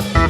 В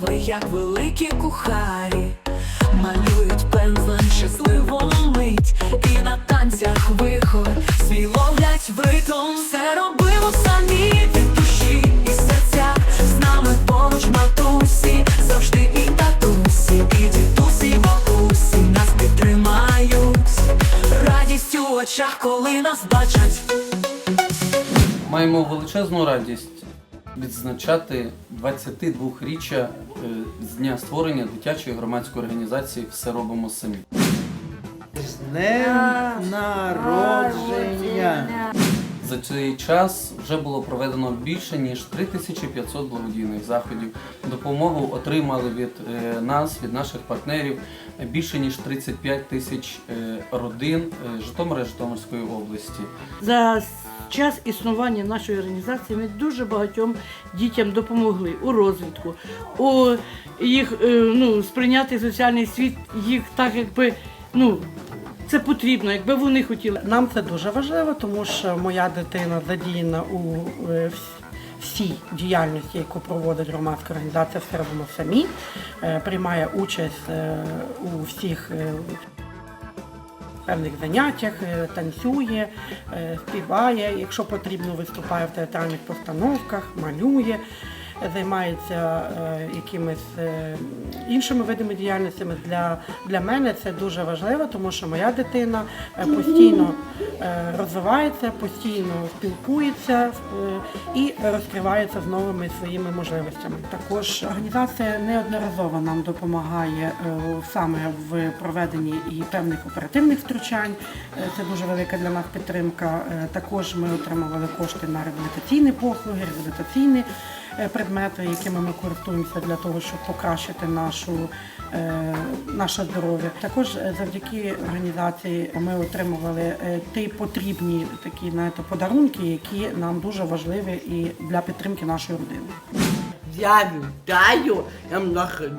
страви, як великі кухарі, малюють пензлем щасливу мить, і на танцях вихор свій ловлять в. Все робимо самі від душі і серця. З нами поруч матусі, завжди і татусі, і дідусі, і нас підтримають. Радість у очах, коли нас бачать. Маємо величезну радість відзначати 22-річчя е, з дня створення дитячої громадської організації Все робимо самі. З днем народження! За цей час вже було проведено більше ніж 3500 благодійних заходів. Допомогу отримали від е, нас, від наших партнерів більше ніж 35 тисяч е, родин е, Житомира Житомирської області. За час існування нашої організації ми дуже багатьом дітям допомогли у розвитку, у їх ну, сприйняти соціальний світ, їх так якби ну. Це потрібно, якби вони хотіли. Нам це дуже важливо, тому що моя дитина задіяна у е, всій діяльності, яку проводить громадська організація «Все робимо самі», е, приймає участь е, у всіх певних заняттях, танцює, співає, якщо потрібно, виступає в театральних постановках, малює. Займається е, якимись е, іншими видами діяльностями. Для, для мене це дуже важливо, тому що моя дитина е, постійно розвивається, постійно спілкується і розкривається з новими своїми можливостями. Також організація неодноразово нам допомагає саме в проведенні і певних оперативних втручань. Це дуже велика для нас підтримка. Також ми отримували кошти на реабілітаційні послуги, реабілітаційні предмети, якими ми користуємося для того, щоб покращити нашу, е, наше здоров'я. Також е, завдяки організації ми отримували е, ті потрібні такі знаєте, подарунки, які нам дуже важливі і для підтримки нашої родини. Я вітаю днем нах-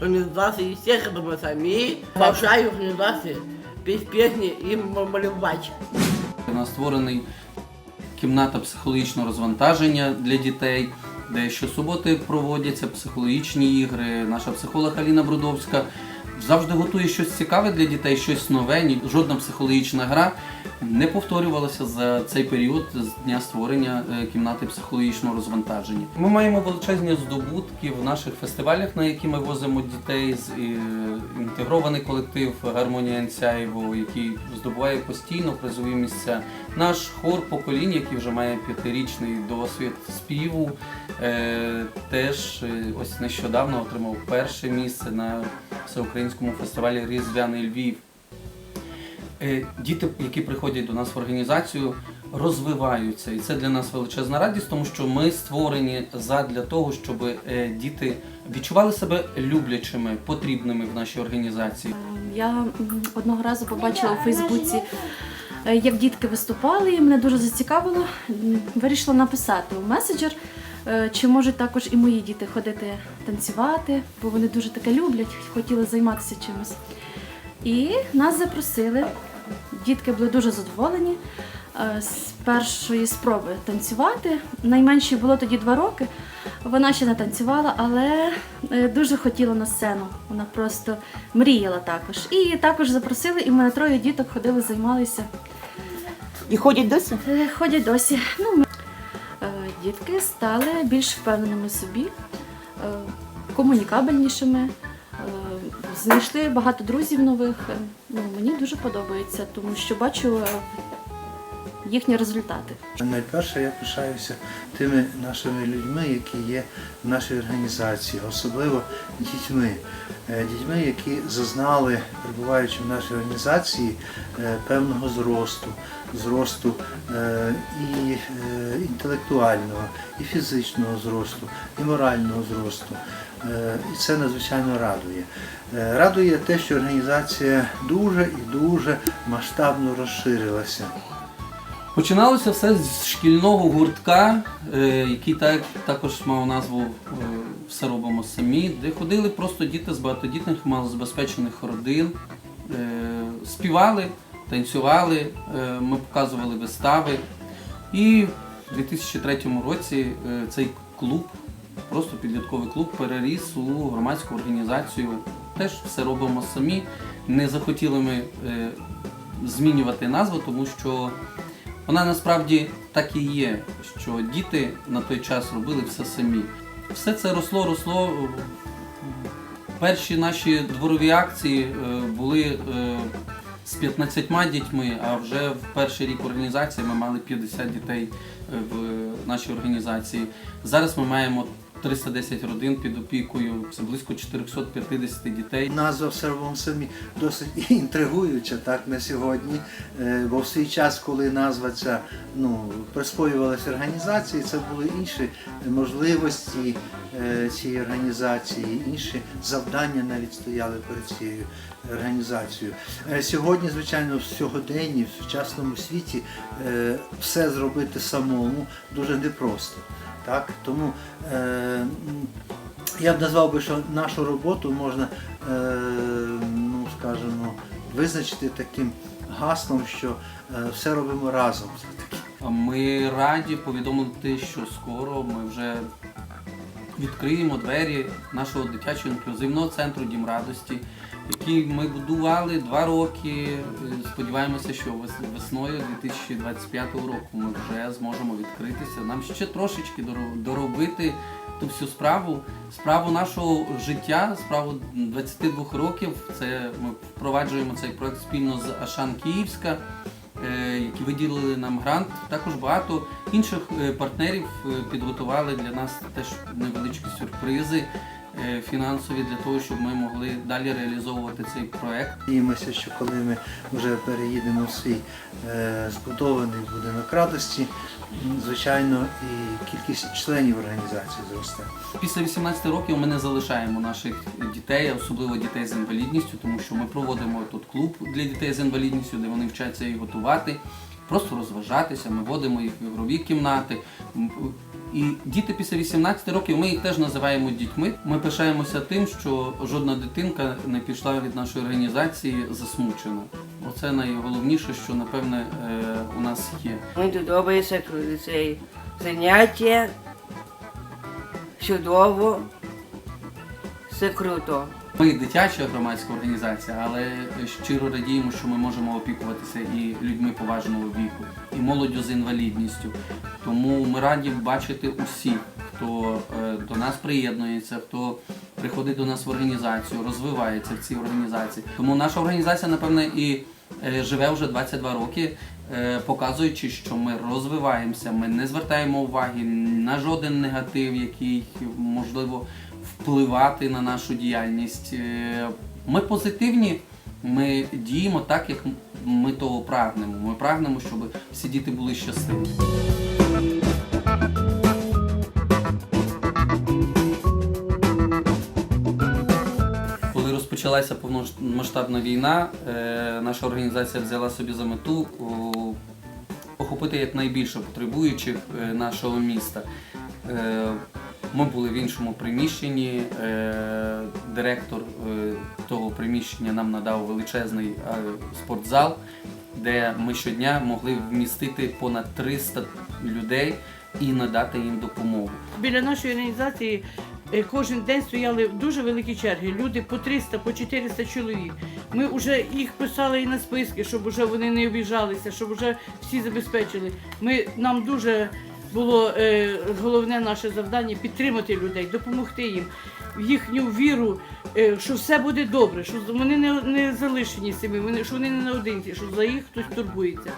організації всіх самі. Бажаю організації безпечні і малювати. У нас створений кімната психологічного розвантаження для дітей, де щосуботи проводяться психологічні ігри. Наша психолог Аліна Брудовська завжди готує щось цікаве для дітей, щось нове. Ні- Жодна психологічна гра не повторювалася за цей період з дня створення е, кімнати психологічного розвантаження. Ми маємо величезні здобутки в наших фестивалях, на які ми возимо дітей з е, інтегрований колектив Гармонія Енцяєво, який здобуває постійно призові місця. Наш хор поколінь, який вже має п'ятирічний досвід співу, е, теж ось нещодавно отримав перше місце на всеукраїнському фестивалі Різдвяний Львів. Е, Діти, які приходять до нас в організацію, розвиваються, і це для нас величезна радість, тому що ми створені задля того, щоб е, діти відчували себе люблячими, потрібними в нашій організації. Я одного разу побачила у Фейсбуці, е, як дітки виступали, і мене дуже зацікавило. Вирішила написати у меседжер, чи можуть також і мої діти ходити танцювати, бо вони дуже таке люблять, хотіли займатися чимось. І нас запросили. Дітки були дуже задоволені е, з першої спроби танцювати. Найменшій було тоді два роки. Вона ще не танцювала, але е, дуже хотіла на сцену. Вона просто мріяла також. І також запросили, і в мене троє діток ходили, займалися. І ходять досі? Е, Ходять досі. Ну, ми... Е, Дітки стали більш впевненими собі, е, комунікабельнішими. е, Знайшли багато друзів нових. Ну, мені дуже подобається, тому що бачу, їхні результати. Найперше я пишаюся тими нашими людьми, які є в нашій організації, особливо дітьми. Е, Дітьми, які зазнали, перебуваючи в нашій організації, е, певного зросту, зросту е, і інтелектуального, і фізичного зросту, і морального зросту. І це надзвичайно радує. Радує те, що організація дуже і дуже масштабно розширилася. Починалося все з шкільного гуртка, е, який так, також мав назву е, Все робимо самі, де ходили просто діти з багатодітних малозабезпечених родин, е, співали, танцювали, ми показували вистави. І в 2003 році цей клуб, просто підлітковий клуб, переріс у громадську організацію. Теж все робимо самі. Не захотіли ми змінювати назву, тому що вона насправді так і є, що діти на той час робили все самі. Все це росло, росло. Перші наші дворові акції е, були е, з 15 дітьми, а вже в перший рік організації ми мали 50 дітей е, в нашій організації. Зараз ми маємо 310 родин під опікою, це близько 450 дітей. Назва в сервому самі досить інтригуюча так на сьогодні. Е, Бо в свій час, коли назва ця ну, присвоювалася організації, це були інші можливості е, цієї організації, інші завдання навіть стояли перед цією організацією. Е, Сьогодні, звичайно, в сьогоденні, в сучасному світі все зробити самому дуже непросто. Так? Тому е, я б назвав би, що нашу роботу можна, е, ну скажімо, визначити таким гаслом, що е, все робимо разом. Ми раді повідомити, що скоро ми вже відкриємо двері нашого дитячого інклюзивного центру Дім радості, який ми будували два роки. Сподіваємося, що весною 2025 року ми вже зможемо відкритися. Нам ще трошечки доро- доробити ту всю справу, справу нашого життя, справу 22 років. Це ми впроваджуємо цей проект спільно з Ашан Київська е, виділили нам грант. Також багато інших е, партнерів е, підготували для нас теж невеличкі сюрпризи е, фінансові для того, щоб ми могли далі реалізовувати цей проект. Надіємося, що коли ми вже переїдемо в свій збудований будинок радості, звичайно, і кількість членів організації зросте. Після 18 років ми не залишаємо наших дітей, особливо дітей з інвалідністю, тому що ми проводимо тут клуб для дітей з інвалідністю, де вони вчаться і готувати, просто розважатися. Ми водимо їх в ігрові кімнати. І діти після 18 років ми їх теж називаємо дітьми. Ми пишаємося тим, що жодна дитинка не пішла від нашої організації засмучена. Оце найголовніше, що напевне е, у нас є. Ми подобається цей заняття. Чудово. Все круто. Ми дитяча громадська організація, але щиро радіємо, що ми можемо опікуватися і людьми поважного віку, і молоддю з інвалідністю. Тому ми раді бачити усіх, хто е, до нас приєднується, хто приходить до нас в організацію, розвивається в цій організації. Тому наша організація, напевне, і е, живе вже 22 роки, е, показуючи, що ми розвиваємося, ми не звертаємо уваги на жоден негатив, який можливо впливати на нашу діяльність. Е, Ми позитивні, ми діємо так, як ми того прагнемо. Ми прагнемо, щоб всі діти були щасливі. Коли розпочалася повномасштабна війна, е, наша організація взяла собі за мету охопити якнайбільше потребуючих е, нашого міста. Ми були в іншому приміщенні. е, Директор е, того приміщення нам надав величезний е, спортзал, де ми щодня могли вмістити понад 300 людей і надати їм допомогу. Біля нашої організації кожен день стояли дуже великі черги. Люди по 300, по 400 чоловік. Ми вже їх писали і на списки, щоб вже вони не обіжалися, щоб вже всі забезпечили. Ми, нам дуже було е, головне наше завдання підтримати людей, допомогти їм, в їхню віру, е, що все буде добре, що вони не, не залишені самі, вони, що вони не наодинці, що за їх хтось турбується.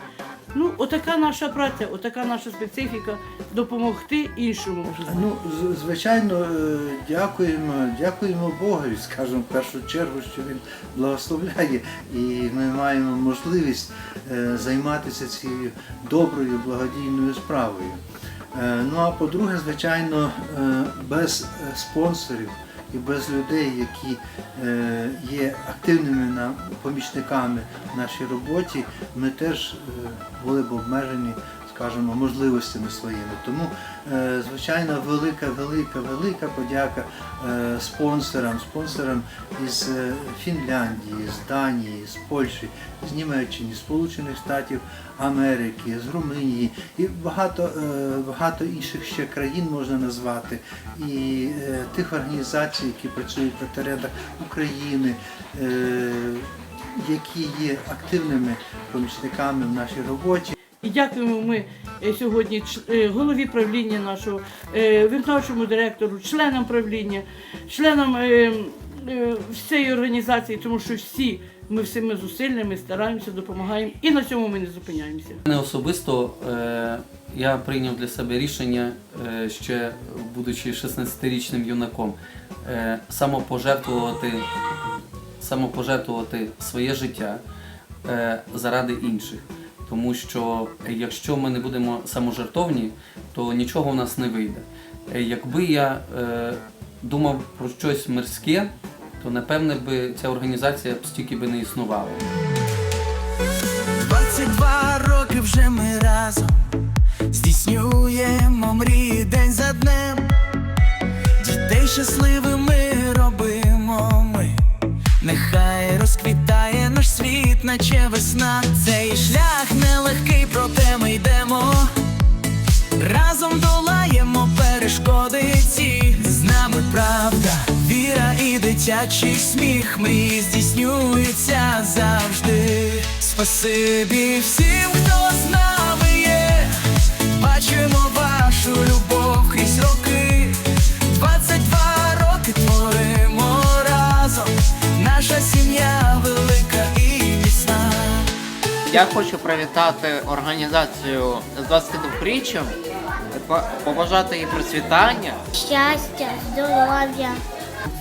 Ну, отака наша праця, отака наша специфіка допомогти іншому. Ну, звичайно, е, дякуємо, дякуємо Богові, скажімо, в першу чергу, що він благословляє, і ми маємо можливість е, займатися цією доброю благодійною справою. Е, Ну а по-друге, звичайно, без спонсорів і без людей, які е, є активними помічниками в нашій роботі, ми теж е, були б обмежені, скажімо, можливостями своїми. Тому, е, звичайно, велика, велика, велика подяка е, спонсорам, спонсорам із е, Фінляндії, з Данії, з Польщі, з Німеччини, з Сполучених Штатів Америки, з Румунії і багато, багато інших ще країн можна назвати, і тих організацій, які працюють на теренах України. Які є активними помічниками в нашій роботі. Дякуємо ми е, сьогодні е, голові правління нашого, е, виконавчому директору, членам правління, членам всієї організації, тому що всі ми всіми зусиллями стараємося, допомагаємо і на цьому ми не зупиняємося. Мене особисто я прийняв для себе рішення, ще будучи 16-річним юнаком, самопожертвувати, самопожертвувати своє життя заради інших. Тому що якщо ми не будемо саможертовні, то нічого в нас не вийде. Е, Якби я е, думав про щось мирське, то напевне би ця організація стільки би не існувала. 22 роки вже ми разом здійснюємо мрії день за днем. Дітей щасливими робимо ми. Нехай розквітає наш світ, наче весна. Цей шлях нелегкий, проте ми йдемо. Разом долаємо перешкоди ці з нами правда, віра і дитячий сміх, мрії здійснюються завжди. Спасибі всім, хто з нами є. Бачимо вашу любов крізь роки. Я хочу привітати організацію з 22-річчям, по- побажати їй процвітання. щастя, здоров'я.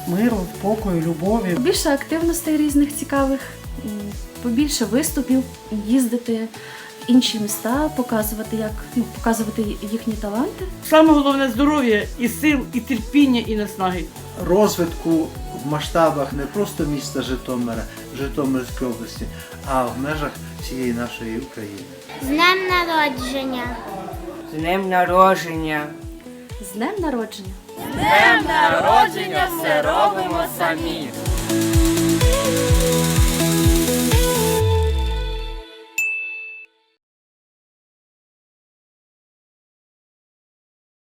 Миру, спокою, любові. Побільше активностей різних цікавих, побільше виступів, їздити в інші міста, показувати, як ну, показувати їхні таланти. Саме головне здоров'я і сил, і терпіння, і наснаги. розвитку в масштабах не просто міста Житомира, Житомирської області, а в межах всієї нашої України. З днем народження! З днем народження. З днем народження! Днем народження все робимо самі.